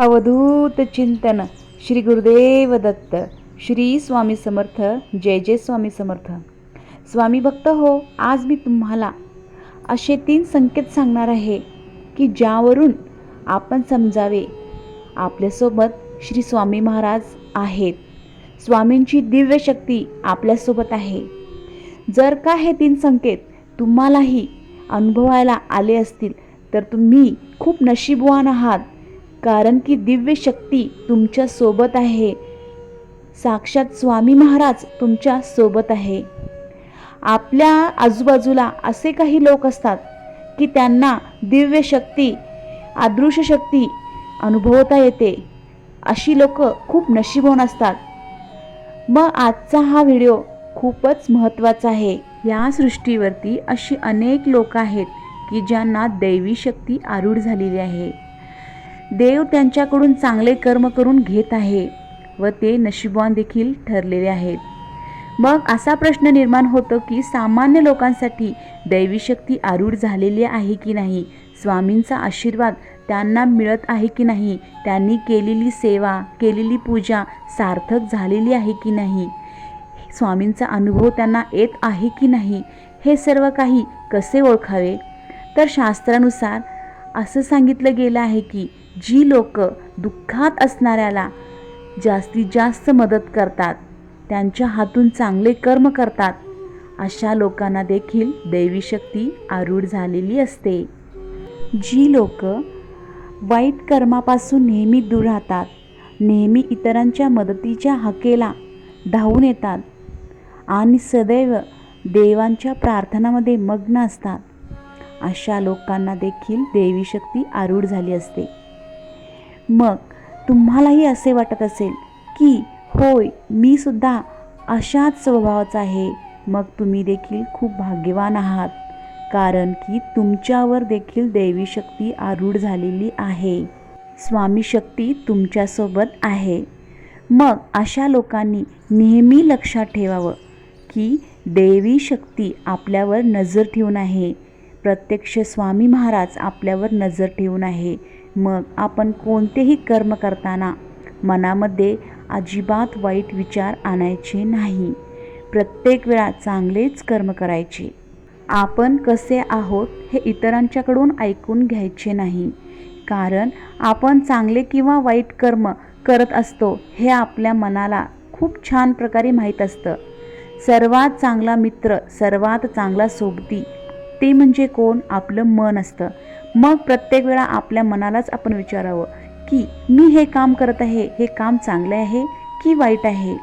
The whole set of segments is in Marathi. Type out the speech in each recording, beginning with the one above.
अवधूत चिंतन श्री गुरुदेव दत्त श्री स्वामी समर्थ जय जय स्वामी समर्थ. स्वामी भक्त हो आज मी तुम्हाला असे तीन संकेत सांगणार आहे की ज्यावरून आपण समजावे आपल्यासोबत श्री स्वामी महाराज आहेत. स्वामींची दिव्य शक्ती आपल्यासोबत आहे. जर का हे तीन संकेत तुम्हालाही अनुभवायला आले असतील तर तुम्ही खूप नशीबवान आहात. कारण की दिव्य शक्ती तुमच्यासोबत आहे. साक्षात स्वामी महाराज तुमच्यासोबत आहे. आपल्या आजूबाजूला असे काही लोक असतात की त्यांना दिव्य शक्ती आदृश्य शक्ती अनुभवता येते. अशी लोक खूप नशीबवान असतात. मग आजचा हा व्हिडिओ खूपच महत्त्वाचा आहे. या सृष्टीवरती अशी अनेक लोक आहेत की ज्यांना दैवी शक्ती आरूढ झालेली आहे. देव त्यांच्याकडून चांगले कर्म करून घेत आहे व ते नशिबवान देखील ठरलेले आहेत. मग असा प्रश्न निर्माण होतो की सामान्य लोकांसाठी दैवी शक्ती आरूढ झालेली आहे की नाही? स्वामींचा आशीर्वाद त्यांना मिळत आहे की नाही? त्यांनी केलेली सेवा केलेली पूजा सार्थक झालेली आहे की नाही? स्वामींचा अनुभव त्यांना येत आहे की नाही? हे सर्व काही कसे ओळखावे? तर शास्त्रानुसार असं सांगितलं गेलं आहे की जी लोक दुःखात असणाऱ्याला जास्तीत जास्त मदत करतात त्यांच्या हातून चांगले कर्म करतात अशा लोकांना देखील दैवी शक्ती आरूढ झालेली असते. जी लोक वाईट कर्मापासून नेहमी दूर राहतात नेहमी इतरांच्या मदतीच्या हाकेला धावून येतात आणि सदैव देवांच्या प्रार्थनामध्ये मग्न असतात अशा लोकांना देखील देवी शक्ती आरूढ झाली असते. मग तुम्हालाही असे वाटत असेल की होय मी सुद्धा अशाच स्वभावाचा आहे. मग तुम्ही देखील खूप भाग्यवान आहात कारण की तुमच्यावर देखील देवी शक्ती आरूढ झालेली आहे. स्वामी शक्ती तुमच्यासोबत आहे. मग अशा लोकांनी नेहमी लक्षात ठेवावं की देवी शक्ती आपल्यावर नजर ठेवून आहे. प्रत्यक्ष स्वामी महाराज आपल्यावर नजर ठेवून आहे. मग आपण कोणतेही कर्म करताना मनामध्ये अजिबात वाईट विचार आणायचे नाही. प्रत्येक वेळा चांगलेच कर्म करायचे. आपण कसे आहोत हे इतरांच्याकडून ऐकून घ्यायचे नाही. कारण आपण चांगले किंवा वाईट कर्म करत असतो हे आपल्या मनाला खूप छान प्रकारे माहीत असतं. सर्वात चांगला मित्र सर्वात चांगला सोबती ते म्हणजे कोण? आपलं मन असतं. मग प्रत्येक वेळा आपल्या मनालाच आपण विचारावं की मी हे काम करत आहे हे काम चांगले आहे की वाईट आहे?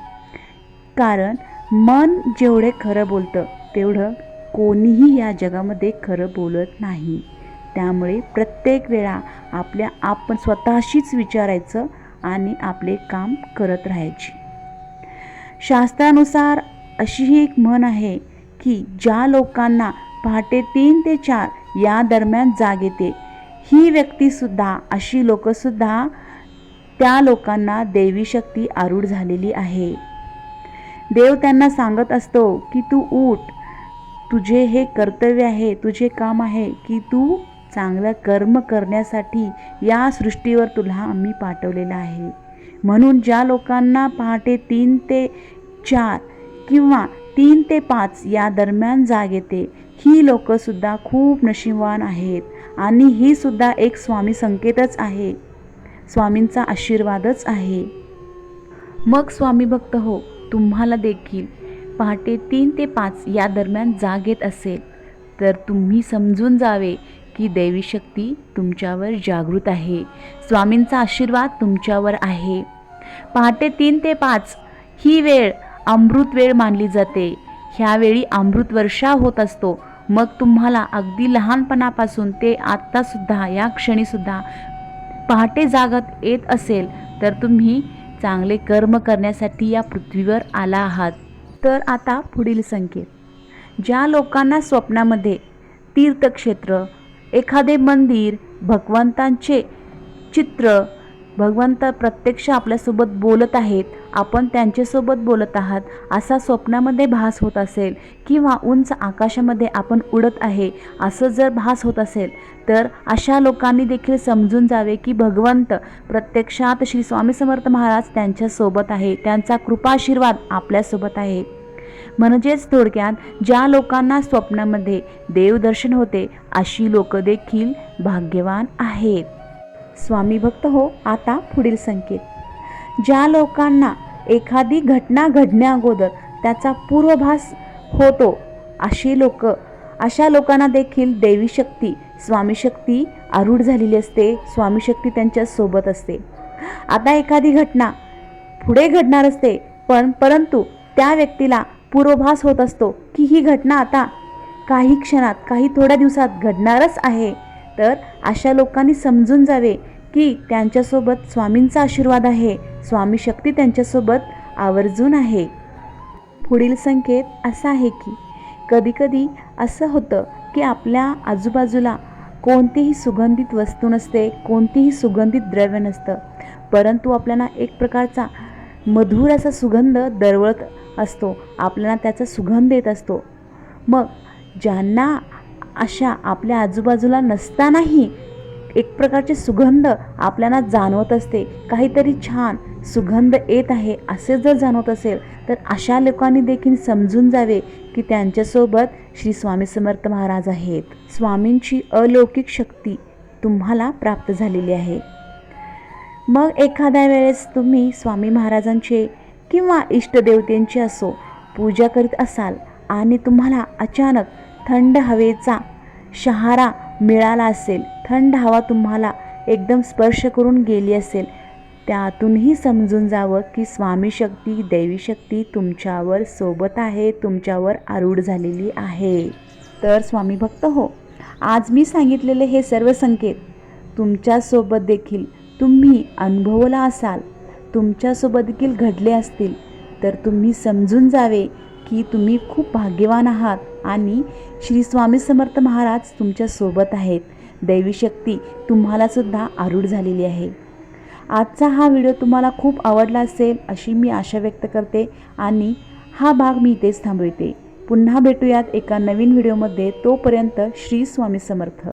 कारण मन जेवढे खरं बोलतं तेवढं कोणीही या जगामध्ये खरं बोलत नाही. त्यामुळे प्रत्येक वेळा आपल्या आपण स्वतःशीच विचारायचं आणि आपले काम करत राहायचे. शास्त्रानुसार अशीही एक म्हण आहे की ज्या लोकांना पहाटे तीन ते चार या दरम्यान जाग येते. ही व्यक्तीसुद्धा अशी लोकंसुद्धा त्या लोकांना देवी शक्ती आरूढ झालेली आहे. देव त्यांना सांगत असतो की तू उठ. तुझे हे कर्तव्य आहे तुझे काम आहे की तू चांगलं कर्म करण्यासाठी या सृष्टीवर तुला आम्ही पाठवलेलं आहे. म्हणून ज्या लोकांना पहाटे तीन ते चार किंवा तीन ते पाच या दरम्यान जाग येते. ही लोकंसुद्धा खूप नशीबवान आहेत आणि ही सुद्धा एक स्वामी संकेतच आहे. स्वामींचा आशीर्वादच आहे. मग स्वामी भक्त हो तुम्हाला देखील पहाटे तीन ते पाच या दरम्यान जाग येत असेल. तर तुम्ही समजून जावे की दैवी शक्ती तुमच्यावर जागृत आहे. स्वामींचा आशीर्वाद तुमच्यावर आहे. पहाटे तीन ते पाच ही वेळ अमृत वेळ मानली जाते. ह्यावेळी अमृत वर्षा होत असतो. मग तुम्हाला अगदी लहानपणापासून ते आत्तासुद्धा या क्षणीसुद्धा पहाटे जागत येत असेल तर तुम्ही चांगले कर्म करण्यासाठी या पृथ्वीवर आला आहात. तर आता पुढील संकेत. ज्या लोकांना स्वप्नामध्ये तीर्थक्षेत्र एखादे मंदिर भगवंतांचे चित्र भगवंत प्रत्यक्ष आपल्यासोबत बोलत आहेत आपण त्यांच्यासोबत बोलत आहात असा स्वप्नामध्ये भास होत असेल किंवा उंच आकाशामध्ये आपण उडत आहे असं जर भास होत असेल तर अशा लोकांनी देखील समजून जावे की भगवंत प्रत्यक्षात श्री स्वामी समर्थ महाराज त्यांच्यासोबत आहे त्यांचा कृपाशीर्वाद आपल्यासोबत आहे. म्हणजेच थोडक्यात ज्या लोकांना स्वप्नामध्ये देवदर्शन होते अशी लोक देखील भाग्यवान आहेत. स्वामी भक्त हो आता पुढील संकेत. ज्या लोकांना एखादी घटना घडण्या अगोदर त्याचा पूर्वभास होतो अशी लोक अशा लोकांना देखील देवी शक्ती स्वामी शक्ती आरूढ झालेली असते स्वामी शक्ती त्यांच्यासोबत असते. आता एखादी घटना पुढे घडणार असते पण परंतु त्या व्यक्तीला पूर्वभास होत असतो की ही घटना आता काही क्षणात काही थोड्या दिवसात घडणारच आहे तर अशा लोकांनी समजून जावे की त्यांच्यासोबत स्वामींचा आशीर्वाद आहे. स्वामी शक्ती त्यांच्यासोबत आवर्जून आहे. पुढील संकेत असा आहे की कधीकधी असं होतं की आपल्या आजूबाजूला कोणतीही सुगंधित वस्तू नसते कोणतीही सुगंधित द्रव्य नसतं. परंतु आपल्याला एक प्रकारचा मधुर असा सुगंध दरवळत असतो. आपल्याला त्याचा सुगंध येत असतो. मग ज्यांना अशा आपल्या आजूबाजूला नसतानाही एक प्रकारचे सुगंध आपल्याला जाणवत असते. काहीतरी छान सुगंध येत आहे असे जर जाणवत असेल तर अशा लोकांनी देखील समजून जावे की त्यांच्यासोबत श्री स्वामी समर्थ महाराज आहेत. स्वामींची अलौकिक शक्ती तुम्हाला प्राप्त झालेली आहे. मग एखाद्या वेळेस तुम्ही स्वामी महाराजांचे किंवा इष्टदेवतेंची असो पूजा करीत असाल आणि तुम्हाला अचानक थंड हवेचा शहारा मिळाला असेल थंड हवा तुम्हाला एकदम स्पर्श करून गेली असेल त्यातूनही समजून जावं की स्वामी शक्ती दैवी शक्ती तुमच्यावर सोबत आहे तुमच्यावर आरूढ झालेली आहे. तर स्वामी भक्त हो आज मी सांगितलेले हे सर्व संकेत तुमच्यासोबत देखील तुम्ही अनुभवला असाल तुमच्यासोबत देखील घडले असतील तर तुम्ही समजून जावे की तुम्ही खूप भाग्यवान आहात आणि श्री स्वामी समर्थ महाराज तुमच्यासोबत आहेत. दैवी शक्ती तुम्हालासुद्धा आरूढ झालेली आहे. आजचा हा व्हिडिओ तुम्हाला खूप आवडला असेल अशी मी आशा व्यक्त करते आणि हा भाग मी इथेच थांबवते. पुन्हा भेटूयात एका नवीन व्हिडिओमध्ये. तोपर्यंत श्री स्वामी समर्थ.